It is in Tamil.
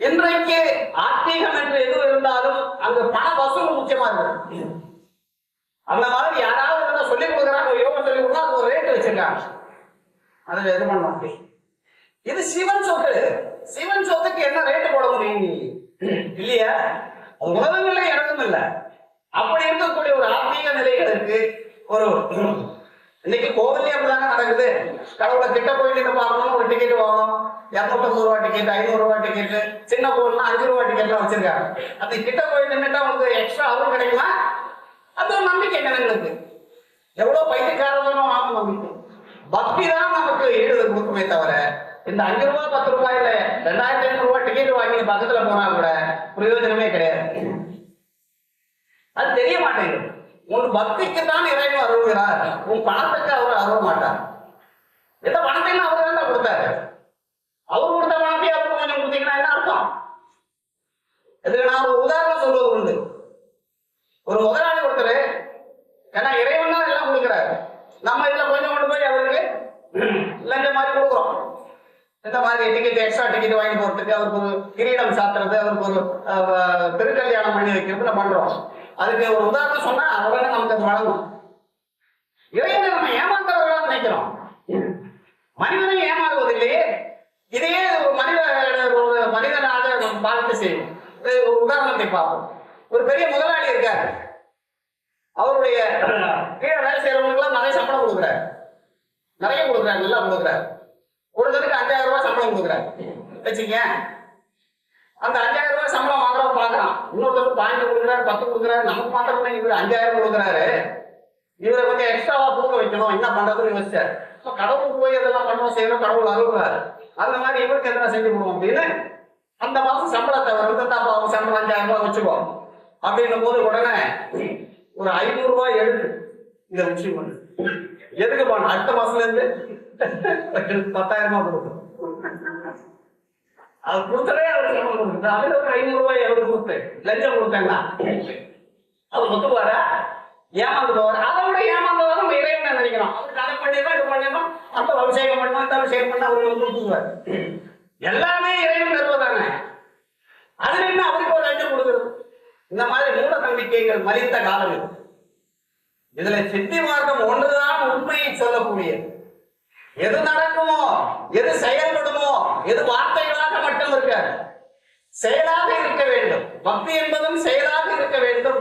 இன்றைக்கு ஆத்மீகம் என்று எது இருந்தாலும் அங்கு பண வசூல் முக்கியமா இருக்கு அந்த மாதிரி யாராவது என்ன சொல்லி கொடுக்குறாங்க யோகம் சொல்லி கொடுத்தா அது ஒரு ரேட் வச்சிருக்காங்க. அதை எது பண்ண முடியும் இது சிவன் சொத்து. சிவன் சொத்துக்கு என்ன ரேட்டு போட முடியும் இல்லையா? அது உலகம் இல்லை இடமும் இல்லை. அப்படி இருக்கக்கூடிய ஒரு ஆத்மீக நிலைகளுக்கு ஒரு இன்னைக்கு கோவிலே அப்படிதாங்க நடக்குது கடவுளை கிட்ட போய் நின்று பார்க்கணும் ஒரு டிக்கெட் வாங்கணும். இரநூத்தம்பது ரூபா டிக்கெட் ஐநூறு ரூபா டிக்கெட் சின்ன கோவில்னா அஞ்சு ரூபா டிக்கெட்லாம் வச்சிருக்காங்க அந்த கிட்ட போய் நின்றுட்டா உங்களுக்கு எக்ஸ்ட்ரா அவரும் கிடைக்குமா? அது ஒரு நம்பிக்கை ஜனங்களுக்கு எவ்வளவு பைத்தியக்காரங்களும் ஆகும் நம்பிக்கை பக்தி தான் நமக்கு ஈடுதல் கொடுக்குமே தவிர இந்த அஞ்சு ரூபாய் பத்து ரூபாயில ரெண்டாயிரத்தி ஐநூறு ரூபாய் டிக்கெட் வாங்கி பக்கத்துல போனா கூட பிரயோஜனமே கிடையாது. அது தெரிய மாட்டேங்குது. உன் பக்திக்கு தான் இறைவன் அருள்கிறார். உன் பணத்துக்கு அவர் அருள மாட்டார். எந்த பணத்தையும் அவர் தான் கொடுத்தாரு. அவர் கொடுத்த பணத்தை அவருக்கு கொஞ்சம் கொடுத்தீங்கன்னா என்ன அர்த்தம்? இதுக்கு நான் ஒரு உதாரணம் சொல்வது உண்டு. ஒரு முதலாளி ஒருத்தர் ஏன்னா இறைவன் தான் எல்லாம் கொடுக்குறாரு. நம்ம இதுல கொஞ்சம் கொண்டு போய் அவருக்கு லஞ்சம் மாதிரி கொடுக்குறோம். இந்த மாதிரி டிக்கெட் எக்ஸ்ட்ரா டிக்கெட் வாங்கி போறதுக்கு அவருக்கு ஒரு கிரீடம் சாத்துறது அவருக்கு ஒரு அஹ், திருக்கல்யாணம் பண்ணி நம்ம பண்றோம். அதுக்கு ஒரு உதாரணம் சொன்னா உடனே நமக்கு அது வழங்கும். இறைவனை நம்ம ஏமாந்தவர்களா நினைக்கிறோம். மனிதனை ஏமாறுவதில்லையே இதையே ஒரு மனித ஒரு மனிதனாக நம்ம பார்த்து செய்வோம். ஒரு உதாரணத்தை பார்ப்போம். ஒரு பெரிய முதலாளி இருக்காரு. அவருடைய கீழே வேலை செய்யறவங்களுக்குலாம் நிறைய சம்பளம் கொடுக்குறாரு. நிறைய கொடுக்குறாரு நல்லா கொடுக்குறாரு. ஒருத்தருக்கு அஞ்சாயிரம் ரூபாய் சம்பளம் கொடுக்குறாரு. வச்சுக்க அந்த அஞ்சாயிரம் ரூபாய் சம்பளம் இன்னொருத்தருக்கு பாஞ்சு கொடுக்குறாரு பத்து கொடுக்குறாரு நமக்கு மாத்திரமே இவர் அஞ்சாயிரம் கொடுக்குறாரு. இவரை கொஞ்சம் எக்ஸ்ட்ராவா கொடுக்க வைக்கணும் என்ன பண்றதுன்னு யோசிச்சார். இப்ப கடவுள் போய் இதெல்லாம் பண்ணுவோம் செய்யணும் கடவுள் அருள்றாரு அந்த மாதிரி இவருக்கு எதனா செஞ்சு கொடுவோம் அப்படின்னு அந்த மாசம் சம்பளத்தை வந்து தாப்பா அவங்க சம்பளம் அஞ்சாயிரம் ரூபாய் வச்சுக்கோ அப்படின்னும் போது உடனே ஒரு ஐநூறு ரூபாய் எடுத்து இதை வச்சு பண்ணு எதுக்கு பண்ண அடுத்த மாசத்துல இருந்து பத்தாயிரம் ரூபாய் கொடுக்கும் அவர் கொடுத்ததே அவர் சம்பளம் கொடுத்து அவர் ஒரு ஐநூறு ரூபாய் எவ்வளவு கொடுத்து லஞ்சம் கொடுத்தேன்னா. அவர் ஒத்துக்குவாரா ஏமாந்து போவார் அதை விட ஏமாந்தவரை நம்ம இறைவன் நினைக்கிறோம் அவருக்கு அதை பண்ணிடலாம் இது பண்ணிடலாம் அந்த அபிஷேகம் பண்ணணும் இந்த அபிஷேகம் பண்ணா அவர் வந்து கொடுத்துருவார். எல்லாமே இறைவன் தருவதானே? அதுல என்ன அவருக்கு ஒரு லஞ்சம் கொடுக்குறது இந்த மாதிரி மூட நம்பிக்கைகள் மறித்த காலம் இது. இதுல சித்தி மார்க்கம் ஒன்றுதான் உண்மையை சொல்லக்கூடியது. எது நடக்குமோ எது செயல்படுமோ எது வார்த்தைகளாக மட்டும் இருக்காது செயலாக இருக்க வேண்டும். பக்தி என்பதும் செயலாக இருக்க வேண்டும்.